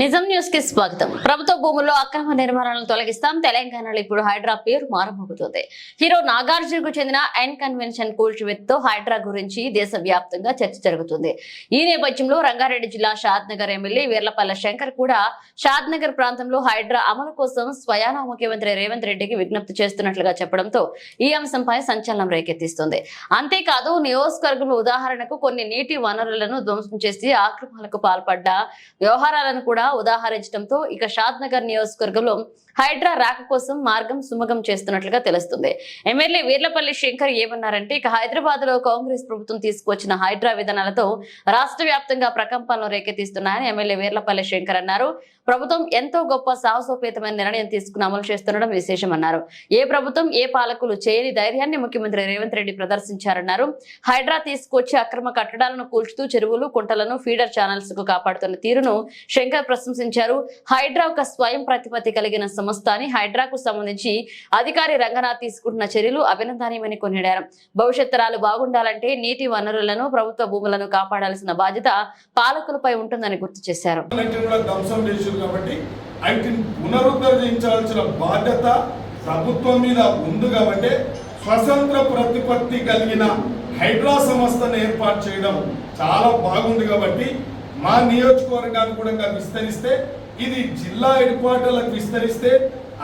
నిజం న్యూస్కి స్వాగతం. ప్రభుత్వ భూముల్లో అక్రమ నిర్మాణాలను తొలగిస్తాం. తెలంగాణలో ఇప్పుడు హైడ్రా పేరు మారబోతుంది హీరో నాగార్జునకు చెందిన ఎన్ కన్వెన్షన్ కూల్చివేతతో హైడ్రా గురించి దేశవ్యాప్తంగా చర్చ జరుగుతుంది. ఈ నేపథ్యంలో రంగారెడ్డి జిల్లా షాద్ నగర్ ఎమ్మెల్యే వీర్లపల్ల శంకర్ కూడా షాద్ నగర్ ప్రాంతంలో హైడ్రా అమలు కోసం స్వయానా ముఖ్యమంత్రి రేవంత్ రెడ్డికి విజ్ఞప్తి చేస్తున్నట్లుగా చెప్పడంతో ఈ అంశంపై సంచలనం రేకెత్తిస్తుంది. అంతేకాదు నియోజకవర్గంలో ఉదాహరణకు కొన్ని నీటి వనరులను ధ్వంసం చేసి ఆక్రమణలకు పాల్పడ్డ వ్యవహారాలను కూడా ఉదాహరించడంతో ఇక షాద్ నగర్ నియోజకవర్గంలో హైడ్రా రాక కోసం మార్గం సుమగం చేస్తున్నట్లుగా తెలుస్తుంది. ఎమ్మెల్యే వీర్లపల్లి శంకర్ ఏమన్నారంటే ఇక హైదరాబాద్లో కాంగ్రెస్ ప్రభుత్వం తీసుకువచ్చిన హైడ్రా విధానాలతో రాష్ట్ర వ్యాప్తంగా ప్రకంపనలు రేకెత్తిస్తున్నాయని ఎమ్మెల్యే వీర్లపల్లి శంకర్ అన్నారు. ప్రభుత్వం ఎంతో గొప్ప సాహసోపేతమైన నిర్ణయం తీసుకుని అమలు చేస్తుండడం విశేషమన్నారు. ఏ ప్రభుత్వం ఏ పాలకులు చేయని ధైర్యాన్ని ముఖ్యమంత్రి రేవంత్ రెడ్డి ప్రదర్శించారన్నారు. హైడ్రా తీసుకొచ్చి అక్రమ కట్టడాలను కూల్చుతూ చెరువులు కుంటలను ఫీడర్ ఛానల్స్కు కాపాడుతున్న తీరును శంకర్ ప్రశంసించారు. హైడ్రా ఒక స్వయం ప్రతిపత్తి కలిగిన సంస్థ అని హైడ్రాకు సంబంధించి అధికారి రంగనాథ్ తీసుకుంటున్న చర్యలు అభినందనీయమని కొనియాడారు. భవిష్యత్ తరాలు బాగుండాలంటే నీటి వనరులను ప్రభుత్వ భూములను కాపాడాల్సిన బాధ్యత పాలకులపై ఉంటుందని గుర్తు చేశారు. పునరుద్ధరించాల్సిన బాధ్యత ప్రభుత్వం మీద ఉంది కాబట్టి స్వతంత్ర ప్రతిపత్తి కలిగిన హైడ్రా సంస్థను ఏర్పాటు చేయడం చాలా బాగుంది కాబట్టి మా నియోజకవర్గాన్ని కూడా విస్తరిస్తే ఇది జిల్లా హెడ్ క్వార్టర్లకు విస్తరిస్తే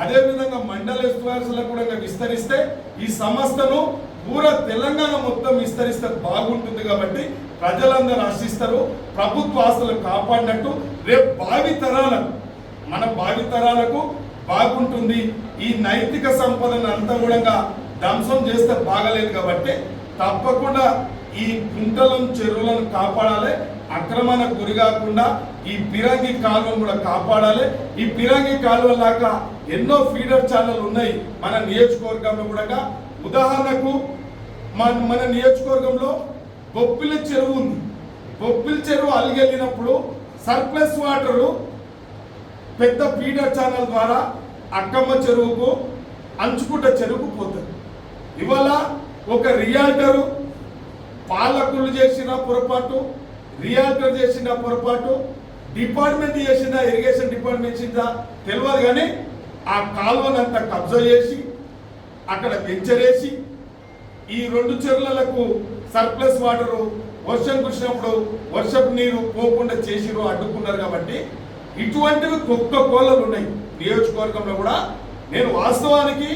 అదేవిధంగా మండల ఎస్టివార్స్లకు కూడా విస్తరిస్తే ఈ సంస్థను పూరా తెలంగాణ మొత్తం విస్తరిస్తే బాగుంటుంది కాబట్టి ప్రజలందరూ ఆశిస్తారు ప్రభుత్వ ఆస్తులు కాపాడినట్టు రేపు భావి తరాలకు మన భావి తరాలకు బాగుంటుంది. ఈ నైతిక సంపదను అంతా కూడా ధ్వంసం చేస్తే బాగలేదు కాబట్టి తప్పకుండా ఈ కుంటలను చెరువులను కాపాడాలి. అక్రమణకు గురి కాకుండా ఈ పిరంగి కాలువను కూడా కాపాడాలి. ఈ పిరంగి కాలువ లాగా ఎన్నో ఫీడర్ ఛానల్ ఉన్నాయి మన నియోజకవర్గంలో కూడా. ఉదాహరణకు మన మన నియోజకవర్గంలో బొప్పిలి చెరువు ఉంది. బొప్పిలి చెరువు అలిగెళ్ళినప్పుడు సర్ప్లస్ వాటరు పెద్ద ఫీడర్ ఛానల్ ద్వారా అక్కమ్మ చెరువుకు అంచుకుంట చెరువుకు పోతుంది. ఇవాళ ఒక రియాల్టరు పాలకులు చేసిన పొరపాటు రియాల్టర్ చేసిన పొరపాటు డిపార్ట్మెంట్ చేసిన ఇరిగేషన్ డిపార్ట్మెంట్ చేసిందా తెలియదు కానీ ఆ కాలువనంతా కబ్జా చేసి అక్కడ పెంచరేసి ఈ రెండు చెరువులకు సర్ప్లస్ వాటరు వర్షం కురిసినప్పుడు వర్షపు నీరు పోకుండా చేసిరు అడ్డుకున్నారు కాబట్టి ఇటువంటివి కుక్క కోళ్ళలు ఉన్నాయి. నియోజకవర్గంలో కూడా నేను వాస్తవానికి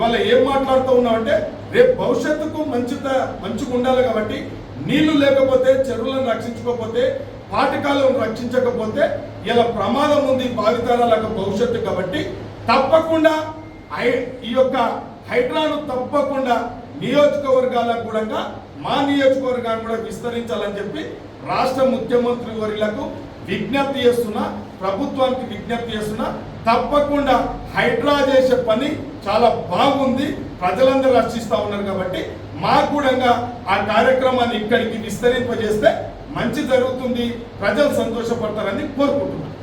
ఇవాళ ఏం మాట్లాడుతూ ఉన్నామంటే రేపు భవిష్యత్తుకు మంచి మంచిగా ఉండాలి కాబట్టి నీళ్ళు లేకపోతే చెరువులను రక్షించుకోకపోతే పాఠకాలను రక్షించకపోతే ఇలా ప్రమాదం ఉంది భావితరాలకు భవిష్యత్తు కాబట్టి తప్పకుండా ఈ యొక్క హైడ్రాను తప్పకుండా నియోజకవర్గాలకు కూడా మా నియోజకవర్గాన్ని కూడా విస్తరించాలని చెప్పి రాష్ట్ర ముఖ్యమంత్రి వర్యులకు విజ్ఞప్తి చేస్తున్నా ప్రభుత్వానికి విజ్ఞప్తి చేస్తున్నా తప్పకుండా హైడ్రా చేసే పని చాలా బాగుంది. ప్రజలందరూ రక్షిస్తూ ఉన్నారు కాబట్టి మాకు కూడా ఆ కార్యక్రమాన్ని ఇక్కడికి విస్తరింపజేస్తే మంచి జరుగుతుంది. ప్రజలు సంతోషపడతారని కోరుకుంటున్నాను